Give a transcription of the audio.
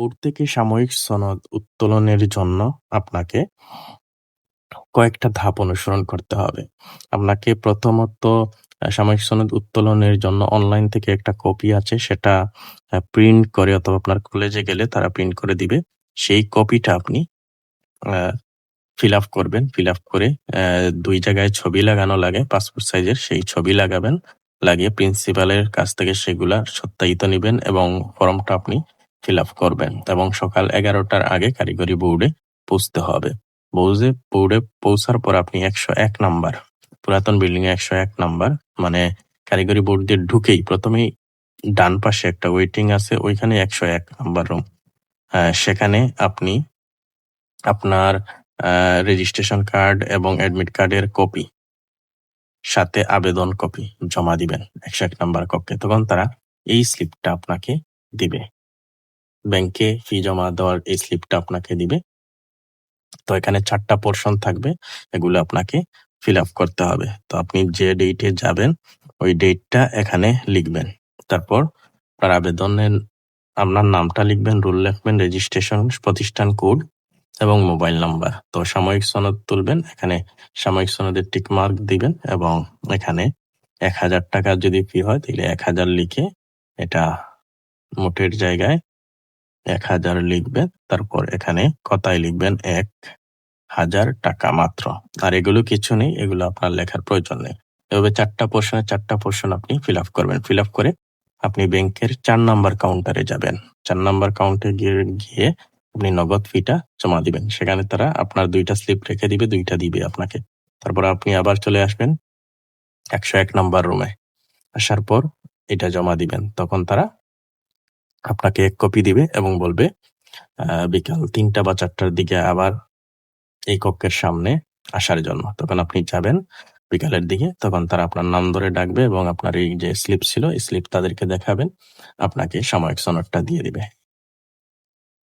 Board থেকে সাময়িক সনদ উত্তোলনের জন্য আপনাকে কয়েকটা ধাপ অনুসরণ করতে হবে। আপনাকে প্রথমত সাময়িক সনদ উত্তোলনের জন্য অনলাইন থেকে একটা কপি আছে, সেটা প্রিন্ট করে অথবা আপনার কলেজে গেলে তারা প্রিন্ট করে দিবে। সেই কপিটা আপনি ফিল আপ করবেন। ফিল আপ করে ২ জায়গায় ছবি লাগানো লাগে পাসপোর্ট সাইজের সেই ছবি লাগাবেন। লাগিয়ে প্রিন্সিপালের কাছ থেকে সেগুলা সত্যায়িত নিবেন এবং ফর্মটা আপনি আপ করবেন এবং সকাল ১১টার আগে কারিগরি বোর্ডে পৌঁছতে হবে। বৌজে বোর্ডে পৌঁছার পর আপনি ১০১ নাম্বার, পুরাতন বিল্ডিং এ ১০১ নাম্বার মানে কারিগরি বোর্ড দিয়ে ঢুকেই প্রথমেই ডান পাশে একটা ওয়েটিং আছে, ওইখানে ১০১ নাম্বার রুম। সেখানে আপনি আপনার রেজিস্ট্রেশন কার্ড এবং অ্যাডমিট কার্ডের কপি, সাথে আবেদন কপি জমা দিবেন ১০১ নাম্বার কক্ষে। তখন তারা এই স্লিপটা আপনাকে দিবে। ব্যাংকে ফি জমা দেওয়ার এই স্লিপটা আপনাকে দিবে। তো এখানে চারটা পোর্শন থাকবে। এগুলো আপনাকে ফিল আপ করতে হবে। তো আপনি যে ডেটে যাবেন ওই ডেটটা এখানে লিখবেন। তারপর আপনার আবেদনের আপনার নামটা লিখবেন, রুল লিখবেন, রেজিস্ট্রেশন প্রতিষ্ঠান কোড এবং মোবাইল নাম্বার। তো সাময়িক সনদ তুলবেন। এখানে সাময়িক সনদের টিক মার্ক দিবেন এবং এখানে ১০০০ টাকা যদি ফি হয় তাহলে এক হাজার লিখে এটা মোটের জায়গায় ১০০০ লিখবেন। তারপর এখানে কথায় লিখবেন ১০০০ টাকা মাত্র। আর এগুলো কিছু নেই, এগুলো আপনার লেখার প্রয়োজন নেই। এভাবে ৪ টা পোরশনে ৪ টা আপনি ফিল আপ করবেন। ফিল আপ করে আপনি ব্যাংকের চার নাম্বার কাউন্টারে যাবেন। চার নাম্বার কাউন্টারে গিয়ে গিয়ে আপনি নগদ ফিটা জমা দিবেন। সেখানে তারা আপনার দুইটা স্লিপ রেখে দিবে, দুইটা দিবে আপনাকে। তারপর আপনি আবার চলে আসবেন ১০১ নাম্বার রুমে। আসার পর এটা জমা দিবেন। তখন তারা আপনাকে এক কপি দিবে এবং বলবে বিকাল তিনটা বা চারটার দিকে আবার এই কক্ষের সামনে আসার জন্য। তখন আপনি যাবেন বিকালের দিকে। তখন তারা আপনার নাম ধরে ডাকবে এবং আপনার এই যে স্লিপ ছিল স্লিপ তাদেরকে দেখাবেন। আপনাকে সাময়িক সনদটা দিয়ে দিবে।